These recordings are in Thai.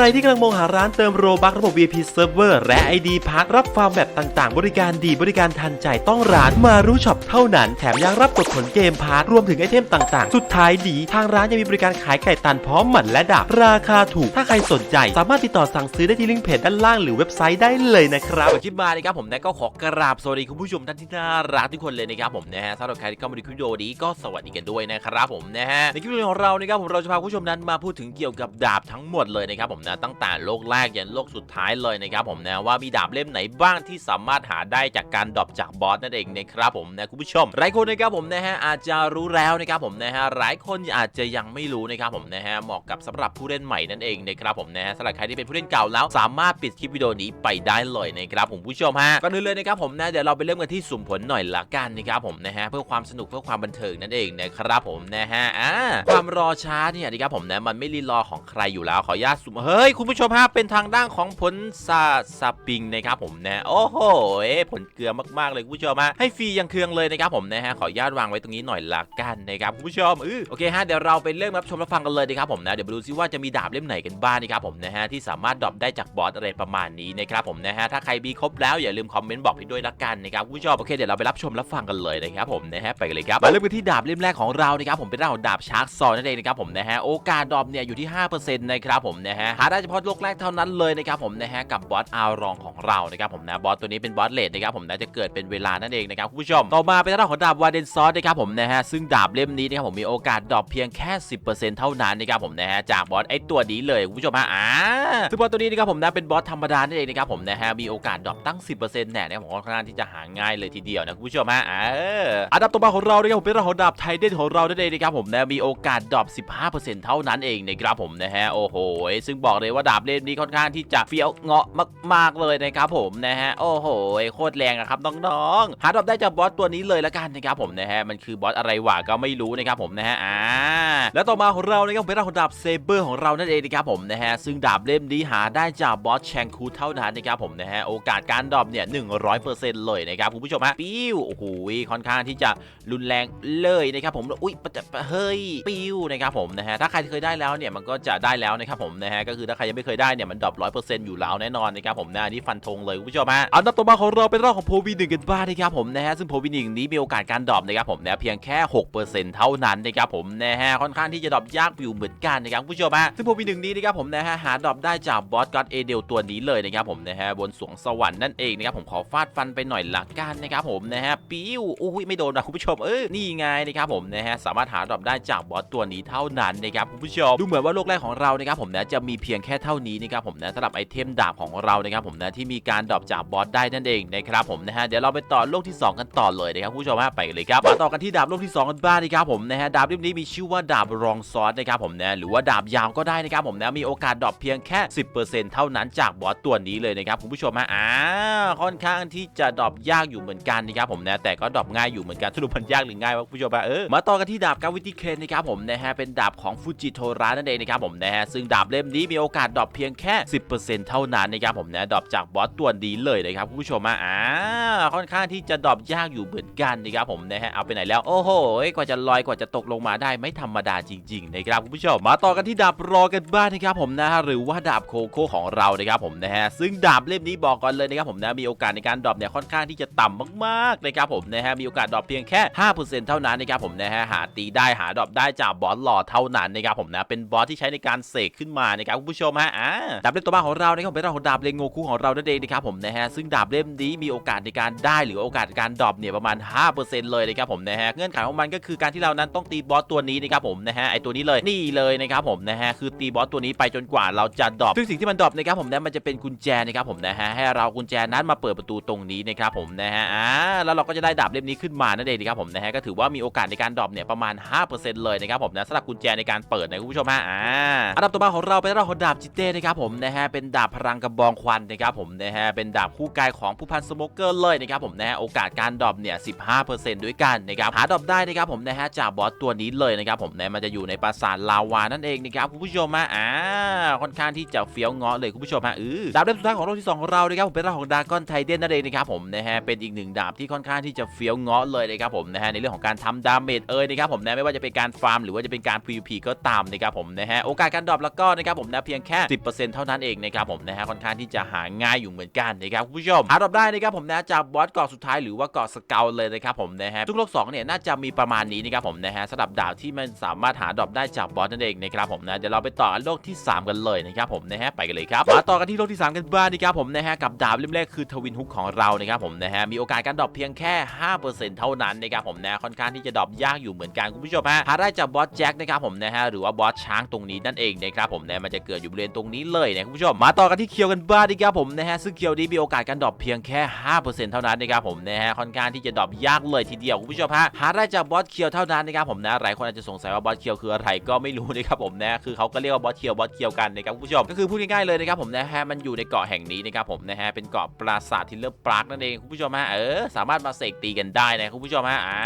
รที่กำลังมองหาร้านเติมโรบักระบบ VIP Server และ ID พักรับฟาร์มแบบต่างๆ บริการดีบริการทันใจต้องร้านมารู้ช็อปเท่านั้น แถมยังรับกดผลเกมพาร์ทรวมถึงไอเทมต่างๆ สุดท้ายดี ทางร้านยังมีบริการขายไก่ตันพร้อมหมันและดาบราคาถูก ถ้าใครสนใจ สามารถติดต่อสั่งซื้อได้ที่ลิงก์เพจด้านล่างหรือเว็บไซต์ได้เลยนะครับคลิปมานะครับผมนะก็ขอกราบสวัสดีคุณผู้ชมท่านที่น่ารักทุกคนเลยนะครับผมนะฮะสำหรับใครที่เข้ามาดูคลิปวิดีโอนี้ก็สวัสดีกันด้วยนะครับผมนะฮะในคลิปวิดีโอของเรานะครับผมเราจะพาคุณผู้ชมนั้นมาพูดถึงเกี่ยวกับดาบทั้งหมดเลยนะครับผมนะตั้งแต่โลกแรกยันโลกสุดท้ายเลยนะครับผมนะว่ามีดาบเล่มไหนบ้างที่สามารถหาได้จากการดรอปจากบอสนั่นเองนะครับผมนะคุณผู้ชมหลายคนนะครับผมนะฮะอาจจะรู้แล้วนะครับผมนะฮะหลายคนอาจจะยังไม่รู้นะครับผมนะฮะเหมาะกับสำหรับผู้เล่นใหม่นั่นเองนะครับผมนะฮะสำหรับใครที่เป็นผู้เล่นเก่าแล้ว สามารถปิดคลิปวิดีโอนี้ไปได้เลยนะครับผมผู้ชมฮะก่อนอื่นเลยนะครับผมนะเดี๋ยวเราไปเริ่มกันที่สุ่มผลหน่อยละกันนะครับผมนะฮะเพื่อความสนุกเพื่อความบันเทิงนั่นเองนะครับผมนะฮะอ่าความรอช้าเนี่ยนะครับผมนะมันไม่รีรอของใครอยู่แล้วขออนุญาตสุ่มเฮ้ย คุณผู้ชมฮะเป็นทางด้านของผลซาซาปิงนะครับผมนะโอ้โหผลเกลือมากๆเลยคุณผู้ชมฮะให้ฟรียังเคืองเลยนะครับผมนะฮะขออนุญาตวางไว้ตรงนี้หน่อยละกันนะครับคุณผู้ชมอือโอเคฮะเดี๋ยวเราไปเริ่มรับชมรับฟังกันเลยนะครับผมนะเดี๋ยวไปดูซิว่าจะมีดาบเล่มไหนกันบ้างนะครับผมนะฮะที่สามารถดรอปได้จากบอสอะไรประมาณนี้นะครับผมนะฮะถ้าใครมีครบแล้วอย่าลืมคอมเมนต์บอกพี่ด้วยละกันนะครับคุณผู้ชมโอเคเดี๋ยวเราไปรับชมรับฟังกันเลยนะครับผมนะฮะไปกันเลยครับมาเริ่มกันที่ดาบเล่มแรกของเรานะครับผมเป็นเรื่องของดาบชาร์กซอนนั่นเองนะครับผมนะฮะโอกาสดรอปเนี่ยอยู่ที่5%นะครับผมนะฮะหาได้เฉพาะโลกแรกเท่านั้นเลยนะครับผมนะฮะกับบอสอารองของเรานะครับผมนะบอสตัวนี้เป็นบอสเลดนะครับผมนะจะเกิดเป็นเวลานั่นเองนะครับคุณผู้ชมต่อมาเป็นด้านของดาบวาเดนซอสนะครับผมนะฮะซึ่งดาบเล่มนี้นะครับผมมีโอกาสดรอปเพียงแค่ 10%เท่านั้นนะครับผมนะฮะจากบอสไอตัวนี้เลยคุณผู้ชมฮะอ่า ซึ่งบอสตัวนี้นะครับผมนะเป็นบอสธรรมดานั่นเองนะครับผมนะฮะมีโอกาสดรอปตั้ง 10%เนี่ยนะครับผมค่อนข้างที่จะหาง่ายเลยทีเดียวนะคุณผู้ชมฮะอ่าอันดับต่อมาของเรานะครับผมเป็นรื่องของดาบไทเดนของเรานั่นเองนะครับผมนะมีโอกาสดรอป 15%เท่านั้นเองนะครับผมนะฮะโอ้โหซึ่งบอกเลยว่าดาบเล่มนี้ค่อนข้างที่จะเฟี้ยวเงาะมากๆเลยนะครับผมนะฮะโอ้โหโคตรแรงอะครับน้องๆหาดรอปได้จากบอสตัวนี้เลยละกันนะครับผมนะฮะมันคือบอสอะไรวะก็ไม่รู้นะครับผมนะฮะอ่าแล้วต่อมาของเรานะครับเป็นรื่องของดาบเซเบอร์ของเรานั่นเองนะครับผมนะฮะซึ่งดาบเล่มนี้หาได้จากบอสแชงคูเท่านั้นนะครับผมนะฮะโอกาสการดรอปเนี่ย100%เปอร์เซ็นต์เลยนะครับคุณผู้ชมฮะปิ้วโอ้โหค่อนข้างที่จะรุนแรงเลยนะครับผมอุ้ยปะจะเฮ้ยปิ้วนะครับผมนะฮะถ้าใครเคยได้แล้วเนี่ยมันก็จะได้แล้วนะครับผมนะฮะก็คือถ้าใครยังไม่เคยได้เนี่ยมันดรอป100%อร์เซ็นต์อยู่แล้วแน่นอนนะครับผมนะอันนี่ฟันธงเลยคุณผู้ชมฮะอันดับต่อมาของเราเป็นเรื่องของโพวีหนึ่งกันบ้างนะครับผมนะฮะซึ่งโพวีหนึ่งนี้มีโอกาสการดรอปนะครับผมนะเพียงแค่6%เท่านั้นนะครับผมนะฮะค่อนข้างที่จะดรอปยากอยู่เหมือนกันนะครับคุณผู้ชมฮะซึ่งโพวีหนึ่งนี้นะครับผมนะฮะหาดรอปไได้จากบอสก็อดเอเดลตัวนี้เลยนะครับผมนะฮะบนสวงสวรรค์นั่นเองนะครับผมขอฟาดฟันไปหน่อยละกันนะครับผมนะฮะปิ้วอุ้ยไม่โดนนะคุณผู้ชมเออนี่ไงนะครับผมนะฮะสามารถหาดรอปได้จากบอสตัวนี้เท่านั้นนะครับคุณผู้ชมดูเหมือนว่าโลกแรกของเรานะครับผมนะจะมีเพียงแค่เท่านี้นะครับผมนะสำหรับไอเทมดาบของเรานะครับผมนะที่มีการดรอปจากบอสได้นั่นเองนะครับผมนะฮะเดี๋ยวเราไปต่อโลกที่ 2 กันต่อเลยนะครับคุณผู้ชมฮะไปเลยครับมาต่อกันที่ดาบโลกที่ 2 กันบ้างนะครับผมนะฮะดาบเล่มนี้มีชื่อว่าดาบรองซอสนะครับผมนะหรือว่าดาบยาวก็ได้นะครับผมนะมีโอกาสดรอปเพียงแค่ค่10%เท่านั้นจากบอสตัวนี้เลยนะครับคุณผู้ชมฮะอ่าค่อนข้างที่จะดรอปยากอยู่เหมือนกันนะครับผมนะแต่ก็ดรอปง่ายอยู่เหมือนกันสรุปมันยากหรือง่ายวะคุณผู้ชมฮะเออมาต่อกันที่ดาบกาวิติเคนนะครับผมนะฮะเป็นดาบของฟูจิโทระนั่นเองนะครับผมนะฮะซึ่งดาบเล่มนี้มีโอกาสดรอปเพียงแค่ 10%เท่านั้นนะครับผมนะดรอปจากบอสตัวนี้เลยนะครับคุณผู้ชมฮะอ่าค่อนข้างที่จะดรอปยากอยู่เหมือนกันนะครับผมนะฮะเอาไปไหนแล้วโอ้โหกว่าจะลอยกว่าจะตกลงมาได้ไม่ธรรมดาจริงๆนะครับคุณผู้ชมมาต่อกันที่ดาบรอกันบ้างนะครับผมนะฮะหรือว่าดาบโคโค่ของเรานะครับผมนะฮะซึ่งดาบเล่มนี้บอกก่อนเลยนะครับผมนะมีโอกาสในการดรอปเนี่ยค่อนข้างที่จะต่ำมากๆนะครับผมนะฮะมีโอกาสดรอปเพียงแค่5%เท่านั้นนะครับผมนะฮะหาตีได้หาดรอปได้จากบอสหล่อเท่านั้นนะครับผมนะเป็นบอสที่ใช้ในการเสกขึ้นมานะครับคุณผู้ชมฮะอ่าดาบเล่มต่อมาของเรานะครับผมเป็นเรื่องของดาบเลงโงคุของเรานั่นเองนะครับผมนะฮะซึ่งดาบเล่มนี้มีโอกาสในการได้หรือโอกาสการดรอปเนี่ยประมาณ 5%เลยนะครับผมนะฮะเงื่อนไขของมันก็คือการที่เรานั้นต้องตีบอสตัวนี้นะครับผมนะฮะไอตัวนี้เลยนี่เลยนะครับผมนะฮะคือตีบอสตัวนี้ไปจนกว่าเราจะดรอปซึ่งสิ่งที่มันดรอปนะครับผมนะมันจะเป็นกุญแจนะครับผมนะฮะให้เรากุญแจนั้นมาเปิดประตูตรงนี้นะครับผมนะฮะอ่าแล้วเราก็จะได้ดาบเล่มนี้ขึ้นมานั่นเองนะครับผมนะฮะก็ถือว่ามีโอกาสในการดรอปเนี่ยประมาณ 5%เลยนะครับผมนะสำหรับกุญแจในการเปิดนะคุณผู้ชมฮะอ่าอันดับต่อมาของเราเป็นเรื่องของดาบจิเต้นะครับผมนะฮะเป็นดาบพลังกระบองควันนะครับผมนะฮะเป็นดาบคู่กายของผู้พันสโมเกอร์เลยนะครับผมนะฮะโอกาสการดรอปเนี่ย 15%ด้วยกันนะครับหาดรอปได้นะครับผมนะฮะจากบอสตัวนี้เลยนะครับผมนะมันจะอยู่ในปราสาทลาวานั่นเองนะครับคุณผู้ชมฮะอ่าค่อนข้างที่จะเฟี้ยวเงาะเลยคุณผู้ชมฮะเออดาบเล่มสุดท้ายของโลกที่สองของเรานะครับผมเป็นเรื่องของดากอนไทเดนนั่นเองนะครับผมนะฮะเป็นอีกหนึ่งดาบที่ค่อนข้างที่จะเฟี้ยวเงาะเลยนะครับผมนะฮะในเรื่องของการทำดาเมจเอ่ยนะครับผมนะไม่ว่าจะเป็นการฟาร์มหรือว่าจะเป็นการ PVP ก็ตามนะครับผมนะฮะโอกาสการดรอปแล้วก็นะครับผมนะเพียงแค่ 10%เท่านั้นเองนะครับผมนะฮะค่อนข้างที่จะหาง่ายอยู่เหมือนกันนะครับคุณผู้ชมหาดรอปได้นะครับผมนะจากบอสเกาะสุดท้ายหรือว่าเกาะสเกลเลยนะครับผมนะฮะทุกโลก2เนี่ยน่าจะมีประมาณนี้นะครับผมนะฮะสำหรับดาวที่มันสามารถหาดรอปได้จากบอสนั่นเองนะครับผมนะเดี๋ยวเราไปต่อโลกที่ 3 กันเลยนะครับผมนะฮะไปกันเลยครับมาต่อกันที่โลกที่3กันบ้างนะครับผมนะฮะกับดาบเล่มแรกคือทวินฮุกของเรานะครับผมนะฮะมีโอกาสการดรอปเพียงแค่ 5%เท่านั้นนะครับผมนะค่อนข้างที่จะดรอปยากอยู่เหมือนกันคุณผู้ชมฮะหาได้จากบอสแจ็คนะครับผมนะฮะหรือว่าบอสช้างตรงนี้นั่นเองนะครับผมนะมันจะเกิดอยู่บริเวณตรงนี้เลยนะคุณผู้ชมมาต่อกันที่เคียวกันบ้างนะครับผมนะฮะซึ่งเคียวนี้มีโอกาสการดรอปเพียงแค่5%เท่านั้นนะครับผมนะฮะค่อนข้างที่จะดรอปยากเลยทีเดียวคุณผู้ชมฮะหาได้จากบอสเคียวเท่านั้นนะครับผมนะหลายคนอาจจะสงสัยว่าบอสเคียวคืออะไรก็ไม่รู้นะครับผมนะคือเขาก็เรียกว่าบอสเคียวบอสเคียวกันนะครับคุณผู้ชมก็คือพูดง่ายๆเลยนะครับผมนะฮะมันอยู่ในเกาะแห่งนี้นะครับผมนะฮะเป็นเกาะปราสาททิลเลอร์ปาร์คนั่นเองคุณผู้ชมฮะเออสามารถมาเสกตีกันได้นะคุณผู้ชมฮะอ่า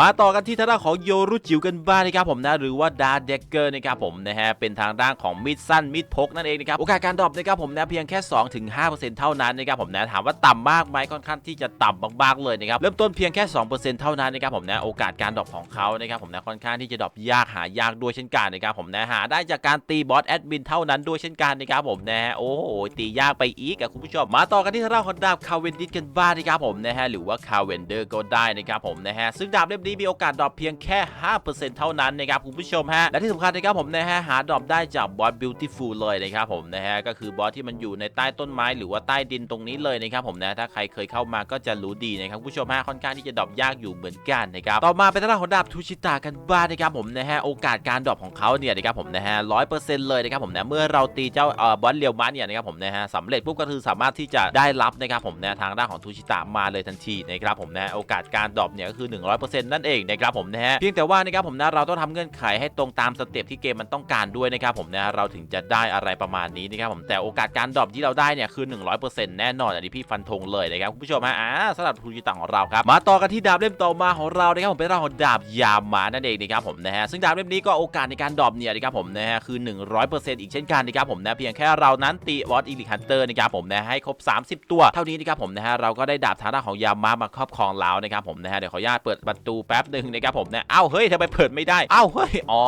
มาต่อกันที่ทางด้านของโยรุจิวกันบ้างนะครับผมนะหรือว่าดาร์เดกเกอร์นะครับผมนะฮะเป็นทางด้านของมิดสั้นมิดพกนั่นเองนะครับโอกาสการดรอปนะครับผมนะเพียงแค่ 2-5%เท่านั้นนะครับผมนะถามว่าต่ำมากไหมค่อนข้างที่จะต่ำมากๆเลยนะครับเริ่มต้นเพียงแค่ 2%เท่านั้นนะครับผมนะโอกาสการดรอปของเขานะครับผมนะค่อนข้างที่จะดรอปยากหายากด้วยเช่นกันนะครับผมนะหาได้จากการตีบอสแอดมินเท่านั้นด้วยเช่นกันนะครับผมนะฮะโอ้โหตียากไปอีกอะคุณผู้ชมมาต่อกันที่ทางด้านของดาบคาเวนดิสกันบ้างนะครับผมนะฮะหรือว่าคาเวนเดอร์ก็ได้นะครับผมนะฮะซึ่งดาบเล่มนี้มีโอกาสดรอปเพียงแค่ 5%เท่านั้นนะครับคุณผู้ชมฮะและที่สำคัญนะครับผมนะฮะหาดรอปได้จากบอสบิวตี้ฟูลเลยนะครับผมนะฮะก็คือบอสที่มันอยู่ในใต้ต้นไม้หรือว่าใต้ดินตรงนี้เลยนะครับผมนะถ้าใครเคยเข้ามาก็จะรู้ดีนะครับคุณผู้ชมฮะค่อนข้างที่จะดรอปยากอยู่เหมือนกันนะครับต่อมาเป็นทางด้านของดาบทูชิตากันบ้างนะครับผมนะฮะโอกาสการดรอปของเขาเนี่ยนะครับผมนะฮะร้อยเปอร์เซ็นต์เลยนะครับผมนะเมื่อเราตีเจ้าเอ่อบอสเรียวมันเนี่ยนะครับผมนะฮะสำเร็จปุ๊บก็คือสามารถที่จะได้รับนะครับผมนะทางด้านของทูชิตามาเลยทันทีนะครับผมนะโอกาสการดรอปเนี่ยก็คือ 100%นั่นเองนะครับผมนะฮะเพียงแต่ว่านะครับผมนะเราต้องทำเงื่อนไขให้ตรงตามสเต็ปที่เกมมันต้องการด้วยนะครับผมนะเราถึงจะได้อะไรประมาณนี้นะครับผมแต่โอกาสการดรอปที่เราได้เนี่ยคือ 100%แน่นอนอันนี้พี่ฟันธงเลยนะครับคุณผู้ชมฮะอ่าสำหรับทูชิตาของเราครับมาต่อกันที่ดาบเล่มต่อมาของเรานะครับผมเป็นเรื่องของดาบยามานั่นเองนะครับผมนะฮะซึ่งดาบเล่มนี้ก็โอกาสในการดรอปเนี่ยนะครับผมนะฮะคือ 100%อีกเช่นกันนะครับครับผมนะเพียงแค่เรานั้นตีวอตอีลิคันเตอร์นะครับผมนะให้ครบ 30 ตัวเท่านี้นะครับผมนะฮะเราก็ได้ดาบทางด้านของยามามาครอบครองแล้วนะครับผมนะฮะเดี๋ยวขออนุญาตเปิดประตูแป๊บหนึ่งนะครับผมนะเอ้าเฮ้ยทำไมเปิดไม่ได้เอ้าเฮ้ยอ๋อ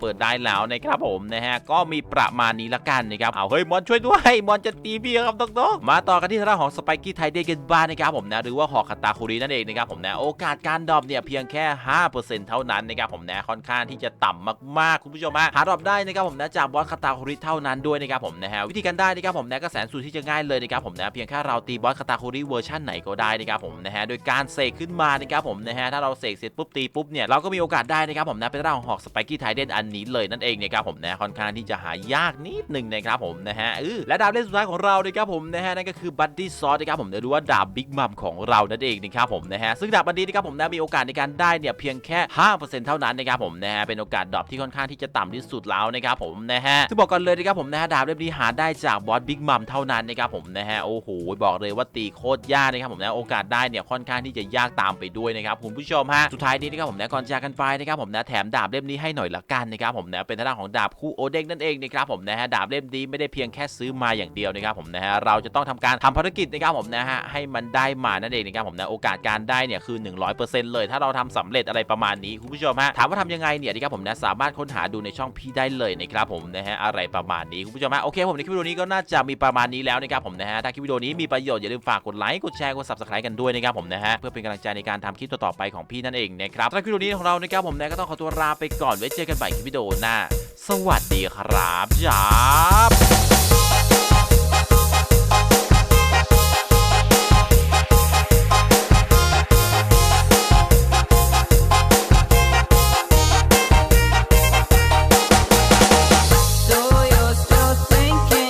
เปิดได้แล้วนะครับผมนะฮะก็มีประมาณนี้ละกันนะครับเอ้าเฮ้ยมอนช่วยด้วยมอนจะตีพี่ครับน้องๆมาต่อกันที่ทางด้านของสไปกี้ไทเดกันบ้างนะครับผมนะหรือว่าหอกคาตาคุรินั่นเองนะครับผมนะโอกาสการดรอปเนี่ยเพียงแค่ 5%เท่านั้นนะครับผมนะค่อนข้างที่จะต่ำมากๆ คุณผู้ชมฮะหาดรอปได้นะครับผมนะจากบอสคาตาคุริเท่านั้นด้วยนะครับผมนะฮะวิธีการได้นะครับผมนะก็แสนสุดที่จะง่ายเลยนะครับผมนะเพียงแค่เราตีบอสคาตาคุริเวอร์ชันไหนก็ได้นะครับผมนะฮะโดยการเสกขึ้นมานะครับผมนะฮะถ้าเราเสกเสร็จปุ๊บตีปุ๊บเนี่ยเราก็มีโอกาสได้นะครับผมนะเป็นร่างของหอกสไปกี้ไทเดนอันนี้เลยนั่นเองนะครับผมนะค่อนข้างที่จะหายากนิดหนึ่งนะครับผมนะฮะเออและดาบเล่มสุดท้ายของเรานะครับผมนะฮะนั่นก็คือบัดดี้ซอสนะครับผมหรือว่าดาบบิ๊กมัมของเรานั่นเองนะครับผมนะฮะซึ่งดาบบันนี้นะครับผมนะมีโอกาสในการได้เนี่ยเพียงแค่ 5%เท่านั้นนะครับผมนะฮะเป็นโอกาสดรอปที่ค่อนข้างที่จะต่ำที่สุดแล้วนะครับผมนะฮะซึ่งบอกกันเลยนะครับผมนะฮะดาบเล่มนี้หาได้จากบอสบิ๊กมัมเท่านั้นนะครับผมนะฮะโอ้โหบอกเลยว่าตีโคตรยากนะครับผมนะโอกาสได้เนี่ยค่อนข้างที่จะยากตามไปด้วยนะครับคุณผู้ชมฮะสุดท้ายนี้นะครับผมนะก่อนจากกันไปนะครับผมนะแถมดาบเล่มนี้ให้หน่อยละกันนะครับผมนะเป็นทางด้านของดาบคู่โอเด้งนั่นเองนะครับผมนะฮะดาบเล่มนี้ไม่ได้เพียงแค่ซื้อมาอย่างเดียวนะครับผมนะฮะเราจะต้องทำการทำภารกิจนะครับผมนะฮะให้มันได้มานั่นเองนะครับผมนะโอกาสการได้เนี่ยคือ 100%เลย ถ้าเราทำสำเร็จอะไรประมาณนี้คุณผู้ชมฮะถามว่าทำยังไงเนี่ยนะครับผมนะสามารถค้นหาดูในช่องพี่ได้เลยนะครับผมนะฮะอะไรประมาณนี้คุณผู้ชมฮะโอเคผมในคลิปวิดีโอนี้ก็น่าจะมีประมาณนี้แล้วนะครับผมนะฮะถ้าคลิปวิดีโอนี้มีประโยชน์อย่าลืมฝากกดไลค์กดแชร์กด subscribe กันด้วยนะครับผมนะฮะเพื่อเป็นกำลังใจในการทำคลิปต่อๆไปของพี่นั่นเองนะครับสำหรับคลิปวิดีโอนี้ของเรานะครับผมนะก็ต้องขอตัวลาไปก่อนไว้เจอกันใหม่คลิปวิดีโอหน้า สวัสดีครับจ้าบ